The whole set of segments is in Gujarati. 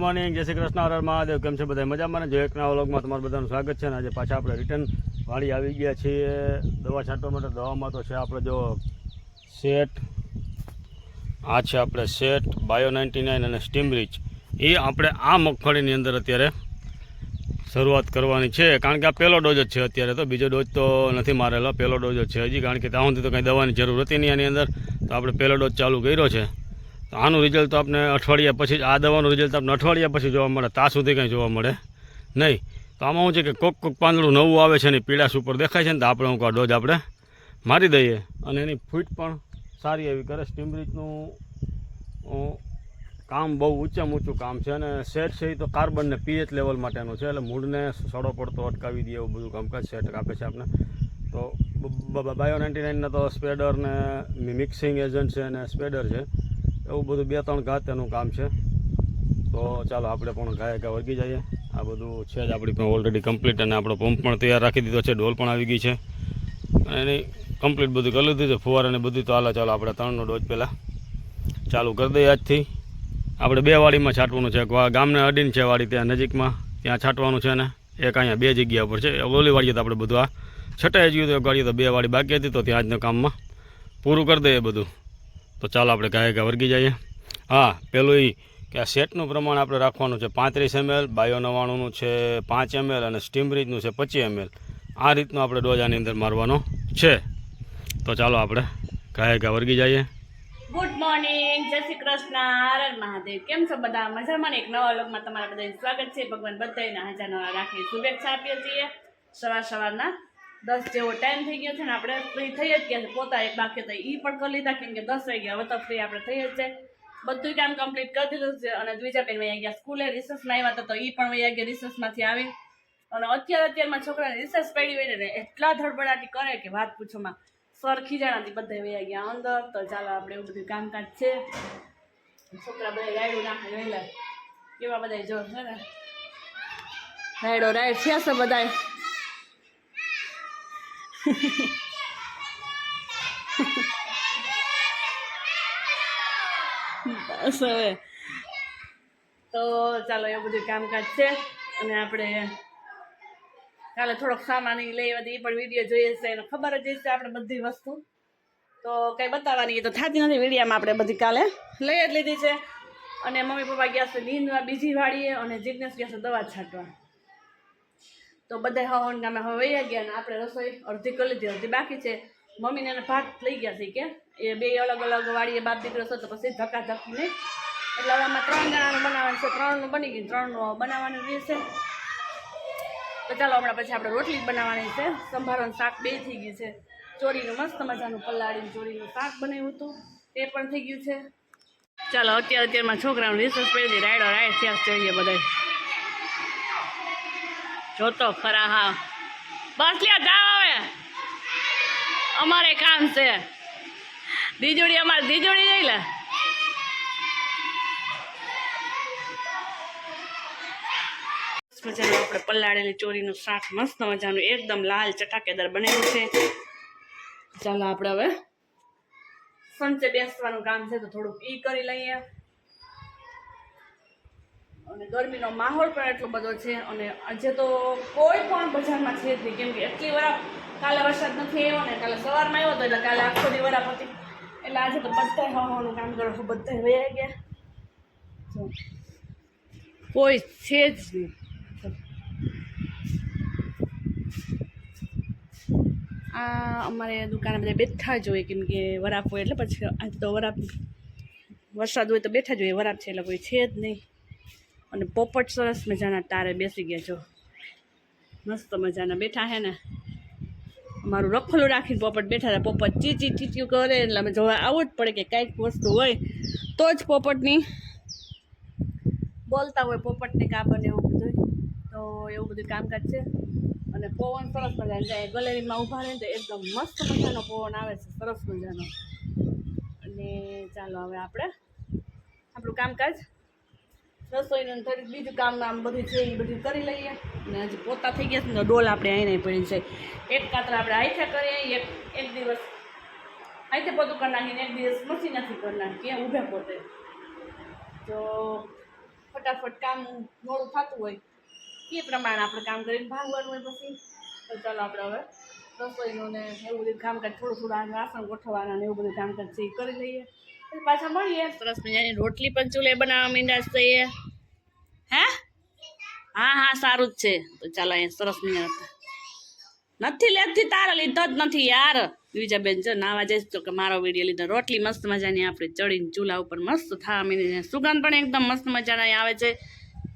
મોર્નિંગ જય શ્રી કૃષ્ણ, હર મહાદેવ. કેમ છે બધા મજામાં ને? જો એકના વ્લોગમાં તમારું બધાનું સ્વાગત છે ને આજે પાછા આપણે રિટર્ન વાળી આવી ગયા છીએ. દવા છાંટવા માટે દવામાં તો છે આપણે જો સેટ આ છે આપણે સેટ બાયો નાઇન્ટી નાઇન અને સ્ટીમ રીચ એ આપણે આ મગફળીની અંદર અત્યારે શરૂઆત કરવાની છે. કારણ કે આ પહેલો ડોઝ જ છે અત્યારે તો. બીજો ડોઝ તો નથી મારેલો. પહેલો ડોઝ જ છે હજી. કારણ કે ત્યાં સુધી તો કંઈ દવાની જરૂર હતી નહીં આની અંદર. તો આપણે પહેલો ડોઝ ચાલુ કર્યો છે. તો આનું રિઝલ્ટ તો આપણે અઠવાડિયા પછી આ દવાનું રિઝલ્ટ આપણે અઠવાડિયા પછી જોવા મળે ત્યાં સુધી કંઈ જોવા મળે નહીં. તો આમાં શું છે કે કોક કોક પાંદડું નવું આવે છે ને પીળાશ ઉપર દેખાય છે ને તો આપણે હું ડોઝ આપણે મારી દઈએ. અને એની ફૂટ પણ સારી એવી કરે સ્ટીમરીચનું કામ બહુ ઊંચામાં ઊંચું કામ છે અને સેટ છે એ તો કાર્બનને પીએચ લેવલ માટેનું છે, એટલે મૂળને સડો પડતો, અટકાવી દે એવું બધું કામકાજ સેટ આપે છે આપણે તો બાયો નાઇન્ટી નાઇનના તો સ્પેડર ને મિક્સિંગ એજન્ટ છે અને સ્પેડર છે. એવું બધું બે ત્રણ ઘાત એનું કામ છે. તો ચાલો આપણે પણ ગાય ગા વળગી જઈએ. આ બધું છે જ આપણી પણ ઓલરેડી કમ્પ્લીટ અને આપણો પંપ પણ તૈયાર રાખી દીધો છે. ડોલ પણ આવી ગઈ છે. અને એની કમ્પ્લીટ બધું કરી લીધું છે. ફુવારાને બધું તો હાલો ચાલો આપણે ત્રણનો ડોજ પહેલાં ચાલુ કરી દઈએ આજથી. આપણે બે વાડીમાં છાંટવાનું છે. ગામને અડીને છે વાડી ત્યાં નજીકમાં. ત્યાં છાંટવાનું છે ને એક અહીંયા બે જગ્યા ઉપર છે. ઓલી વાડીએ તો આપણે બધું આ છટાઈ ગયું તો એક તો બે વાડી બાકી હતી તો ત્યાં આજના કામમાં પૂરું કરી દઈએ બધું. તો ચાલો આપણે ગાય ગાય વર્ગી જઈએ. હા, પેલું એ કે આ સેટનું પ્રમાણ આપણે રાખવાનું છે પાંત્રીસ એમએલ, બાયો નવ્વાણુંનું છે પાંચ એમએલ અને સ્ટીમ રીતનું છે પચીસ એમએલ. આ રીતનો આપણે ડોઝ અંદર મારવાનો છે. તો ચાલો આપણે ગાય ગાય વર્ગી જઈએ. ગુડ મોર્નિંગ જય શ્રી કૃષ્ણ. હર મહાદેવ. કેમ છો બધા? મજામાં એક નવા લોકમાં તમારા બધાને સ્વાગત છે. ભગવાન બધાને હાજર નવા રાખી. શુભેચ્છા આપીએ છીએ. સવાર સવારના દસ જેવો ટાઈમ થઈ ગયો છે ને આપણે ફ્રી થઈ જ ગયા છે. પોતા એક બાકી તો એ પણ કરી લીધા કેમ કે દસ વાગ્યા હવે તો ફ્રી આપણે થઈ જ છે. બધું કામ કમ્પ્લીટ કરી દીધું છે અને દ્વિજાબેન વૈયા ગયા. સ્કૂલે રિસર્ચમાં આવ્યા હતા તો એ પણ વૈયા ગયા રિસર્ચમાંથી આવી. અને અત્યારે અત્યારમાં છોકરાને રિસર્ચ પડી હોય ને એટલા ધડબડાટી કરે કે વાત પૂછોમાં સર ખીજાણાથી બધા વૈયા ગયા. અંદર તો ચાલો આપણે એવું બધું કામકાજ છે. છોકરા બધા રાયડું નાખે વહેલા. એવા બધા જો છે ને. રાયડો રાયડ છે છે બધા બસ હવે. તો ચાલો, એવું બધું કામકાજ છે. અને આપણે કાલે થોડોક સામાન લઈ આવી એ પણ વીડિયો જોઈએ છે, એને ખબર જ છે આપણે બધી વસ્તુ. તો કંઈ બતાવવાની તો થતી નથી વિડીયામાં આપણે બધી કાલે. લઈ જ લીધી છે. અને મમ્મી પપ્પા ગયા છે નીંદવા, બીજી વાળીએ અને જીજ્ઞેસ ગયા છે દવા છાંટવા. તો બધા હવન ગામે હવે વૈયા ગયા અને આપણે રસોઈ અડધી કરી લીધી, અડધી બાકી છે. મમ્મીને એને ભાત લઈ ગયા છે કે એ બે અલગ અલગ વાળીએ બાપ દીકરો છે તો પછી ધક્કા ધક્કી નહીં એટલે હવે આમાં ત્રણ જણાનું બનાવવાનું છે, ત્રણનું બની ગયું, ત્રણનું બનાવવાનું રહેશે તો ચાલો હમણાં પછી આપણે રોટલી બનાવવાની છે. સંભારોનું શાક બે થઈ ગયું છે. ચોરીનું મસ્ત મજાનું પલાળીને ચોરીનું શાક બનાવ્યું હતું. તે પણ થઈ ગયું છે. ચાલો અત્યારે અત્યારમાં છોકરાનું રિસર્ચ પહેલી રાયડો રાયડ થયા જોઈએ બધા જોતો ખરા હા. બસ લ્યા જાવ હવે. અમારે કામ છે. દીજોડી અમારે દીજોડી જઈ લે. મજાનું આપણે પલાળેલી ચોરીનું શાક, મસ્ત મજાનું, એકદમ લાલ ચટાકેદાર બનેલું છે. ચાલો આપણે હવે સંચે બેસવાનું કામ છે તો થોડુંક ઈ કરી લઈએ. અને ગરમીનો માહોલ પણ એટલો બધો છે અને આજે તો કોઈ પણ બજારમાં છે જ નહીં. કેમ કે એટલી વરા કાલે વરસાદ નથી આવ્યો ને કાલે સવારમાં આવ્યો હતો એટલે કાલે આખો દી વરાપ હતી. એટલે આજે તો બધા હવાનું કામ કરો બધા વયા ગયા. જો. કોઈ છે જ નહીં. આ અમારે દુકાને બધા બેઠા જ હોય, કેમ કે વરાપ હોય એટલે પછી આજ તો વરાપ વરસાદ હોય તો બેઠા જ હોય, વરાપ છે એટલે કોઈ છે જ નહીં. અને પોપટ સરસ મજાના તારે બેસી ગયા જો મસ્ત મજાના બેઠા હે ને. અમારું રખલું રાખીને પોપટ બેઠા હતા પોપટ ચીચી ચીચ્યું કરે એટલે અમે જોવા આવવું જ પડે કે કાંઈક વસ્તુ હોય તો જ પોપટની બોલતા હોય પોપટને કા બને એવું બધું તો એવું બધું કામકાજ છે. અને પવન સરસ મજાનો જાય ગલેરીમાં ઊભા રહે તો એકદમ મસ્ત મજાનો પવન આવે છે. સરસ મજાનો. અને ચાલો હવે આપણે આપણું કામકાજ રસોઈનું થોડીક બીજું કામ આમ બધું છે એ બધું કરી લઈએ. અને હજી પોતા થઈ ગયા છે ને ડોલ આપણે અહીં પડી છે. એક કાતરા આપણે આઈથે કરીએ, એક એક દિવસ આઈથે પોતું કરી નાખીને એક દિવસ મશીન નથી કરી નાખીએ ઊભે પોતે. તો ફટાફટ કામ મોડું થતું હોય એ પ્રમાણે આપણે કામ કરીને ભાગવાનું હોય પછી. તો ચાલો આપણે હવે રસોઈનું ને એવું બધું કામકાજ થોડું થોડું વાસણ ગોઠવવાના ને એવું બધું કામકાજ છે એ કરી લઈએ. પછી મળીએ. સરસ મજાની રોટલી પણ ચૂલે બનાવવા મીંડા છે હે? હા હા, સારું જ છે. તો ચાલો અહીંયા સરસ મજાના નથી લેતી તારે, લીધો જ નથી યાર. બીજા બેન જો નાવા જઈશ તો કે મારો વીડિયો લીધો. રોટલી મસ્ત મજાની આપણે ચડીને ચૂલા ઉપર મસ્ત થવા મીને સુગંધ પણ એકદમ મસ્ત મજાના આવે છે.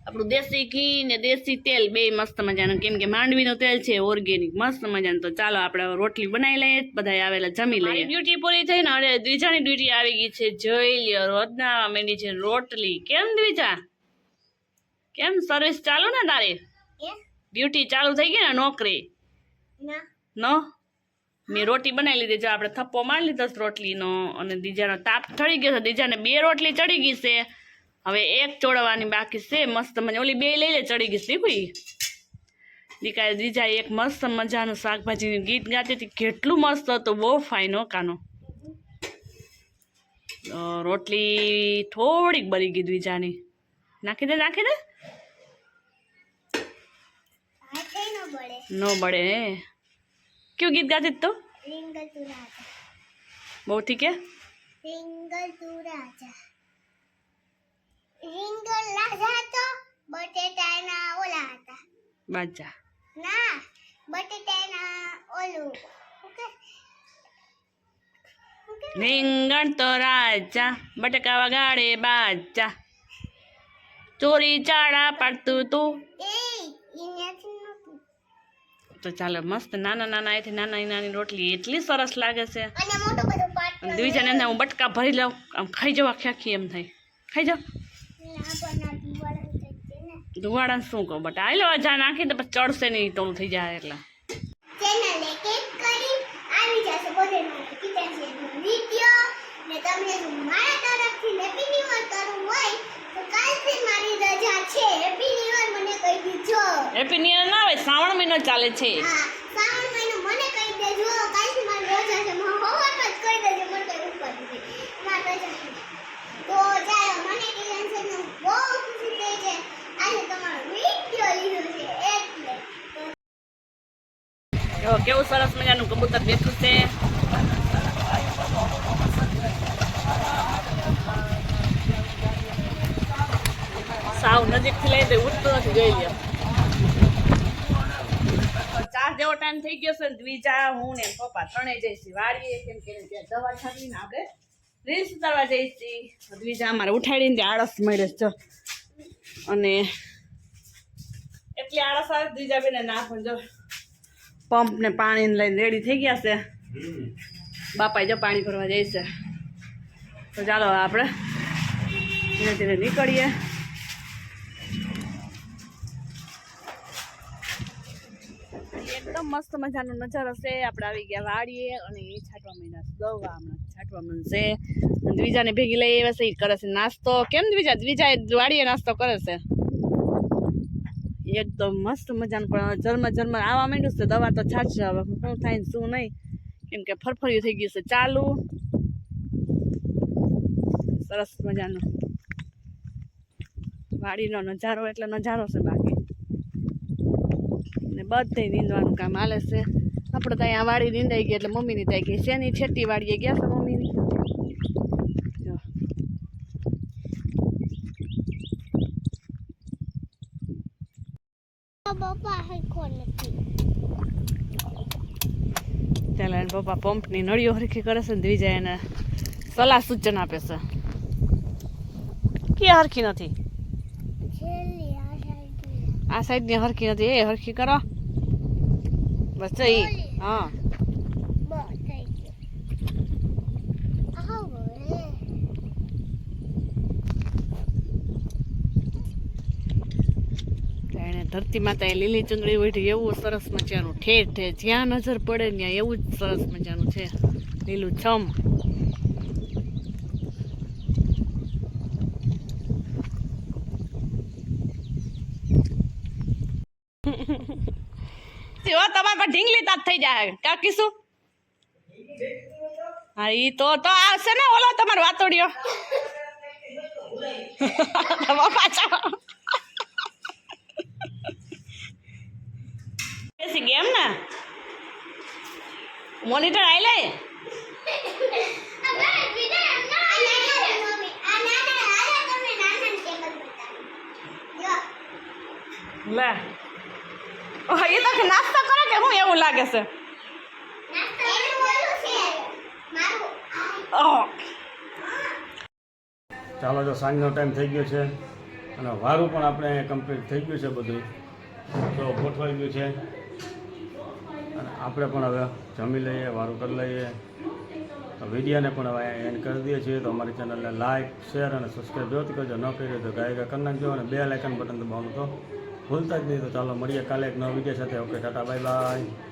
આપણું દેશી ઘી ને દેશી તેલ બે મસ્ત મજાનું. કેમ કે માંડવીનું તેલ છે ઓર્ગેનિક મસ્ત મજાનું. તો ચાલો આપણે રોટલી બનાવી લઈએ બધા આવેલા જમી લઈએ. ડ્યુટી પૂરી થઈ ને હવે દ્વિજાની ડ્યુટી આવી ગઈ છે જોઈ લ્યો રોજના માંડી છે રોટલી. કેમ દ્વિજા? કેમ સર્વિસ ચાલુ ને તારી? ડ્યુટી ચાલુ થઈ ગઈ ને નોકરી? નો. મેં રોટી બનાવી લીધી. જો આપણે થપ્પો મારી લીધો રોટલીનો અને દીજાનો તાપ ચડી ગયો છે. દીજાને બે રોટલી ચડી ગઈ છે. હવે એક ચોળવાની બાકી છે મસ્ત મને ઓલી બે લઈ લે ચડી ગઈ શીખવી દીકરા દીજા એક મસ્ત મજાનું શાકભાજીનું ગીત ગાતી હતી. કેટલું મસ્ત હતું બહુ ફાઈન હો કાનો. રોટલી થોડીક બળી ગઈ દ્વિજાની. નાખી દે નાખી દે. ન બળે કયું ગીત ગાતી તો? બહુ ઠીક હે? રીંગણ લાજા તો બટેટાના ઓલા હતા. બાજા. ના બટેટાના ઓલું રીંગણ તો રાજા બટકા વગાડે બાજા. ચોરી ચાળા પાડતું તું. તો ચાલો મસ્ત નાના નાના એથી નાના નાની રોટલી એટલી સરસ લાગે છે. અને બીજાને હું બટકા ભરી લઉં આમ ખાઈ જવા આખી આખી એમ થાય. ખાઈ જાઓ ધુવાડા શું કહો? બટ આઈ લો જા નાખી તો પછી ચડશે નહીં તોલું થઈ જાય એટલે. હેપી ન્યુ ના આવે શ્રાવણ મહિનો ચાલે છે. શ્રાવણ મહિનો મને કહી દેજો. કાલથી મારી રજા છે. મને હોમવર્ક જ કહી દેજો મને ઉપર મારી રજા છે. તો ચાલો મને ટેન્શન બહુ ખુશી થઈ છે આજે તમારો વિડિયો લીધો છે એટલે જો કેવું સરસ મજાનું કબૂતર બેઠું છે. સાવ નજીકથી લઈ તો ઉઠતું નથી, જોઈ લે ચાર જેવો ટાઈમ થઈ ગયો છે ને દ્વિજા હું ને પપ્પા ત્રણેય જઈશી વાડીએ કેમ કે ત્યાં દવા છાંટીને આપણે રીલ્સ ઉતારવા જઈશી દ્વિજા અમારે ઉઠાડીને ત્યાં આળસ મળે છે અને એટલી આળસ આવે દ્વિજા બેને ના પણ જો. પંપ ને પાણી લઈને રેડી થઈ ગયા છે. બાપા જો પાણી ભરવા જાય તો ચાલો આપણે ધીરે ધીરે નીકળીએ. એકદમ મસ્ત મજાનો નજારો છે. આપણે આવી ગયા વાડીએ અને એ છાંટવા મહિના દવા હમણાં છાંટવા મળશે દ્વિજાને ભેગી લઈ આવ્યા છે. એ કરે છે નાસ્તો. કેમ દ્વિજા? દ્વિજા વાડીએ નાસ્તો કરે છે. એકદમ મસ્ત મજાનું, પણ જન્મ જન્મ આવવા માંડ્યું છે, દવા તો છાંટશે હવે શું થાય શું નહીં. કેમ કે ફરફર્યું થઈ ગયું છે, ચાલુ. સરસ મજાનું. વાડીનો નજારો એટલે નજારો છે બાકી. ને બધે નીંદવાનું કામ હાલે છે. આપણે તો અહીંયા વાડી નીંદાઈ ગઈ એટલે મમ્મીની ત્યાં ગઈ શેની છેટી વાડીએ ગયા છે મમ્મીની જો પપ્પા હરખો નથી એને પપ્પા પંપની નળીઓ હરખી કરે છે ને દ્વિજા એને સલાહ સૂચન આપે છે. કે હરખી નથી? આ સાઈડની હરખી નથી. એ હરખી કરો. બસ એ હા બસ થઈ ગયું આવો રે તો એને ધરતી માતા એ લીલી ચુંદડી ઉઠી એવું સરસ મજાનું ઠેર ઠેર, જ્યાં નજર પડે ત્યાં એવું જ સરસ મજાનું છે. લીલું છમ. તમારે પર ઢીંગલી તાત થઈ જાય. કાકી શું હા, ઈ તો તો આવશે ને, ઓલો તમારો વાતોડિયો. પાછા. બેસી ગેમ ને? મોનિટર આઈ લે? લે. એ તો નાસ્તો કરે કે હું એવું લાગે છે? ચાલો, જો સાંજનો ટાઈમ થઈ ગયો છે અને વારું પણ આપણે કમ્પ્લીટ થઈ ગયું છે બધું. તો ગોઠવાઈ ગયું છે. અને આપણે પણ હવે જમી લઈએ, વારું કરી લઈએ. વિડીયોને પણ હવે એન્ડ કરી દઈએ છીએ. તો અમારી ચેનલને લાઇક શેર અને સબસ્ક્રાઈબ જોતી કરજો. ન કરી તો ગાયકા કરી નાખજો અને બે લાઇકન બટન દબાવવાનું તો ભૂલતા જ નહીં. તો ચાલો, મળીએ કાલે એક નવા વીડિયો સાથે. Okay tata bye bye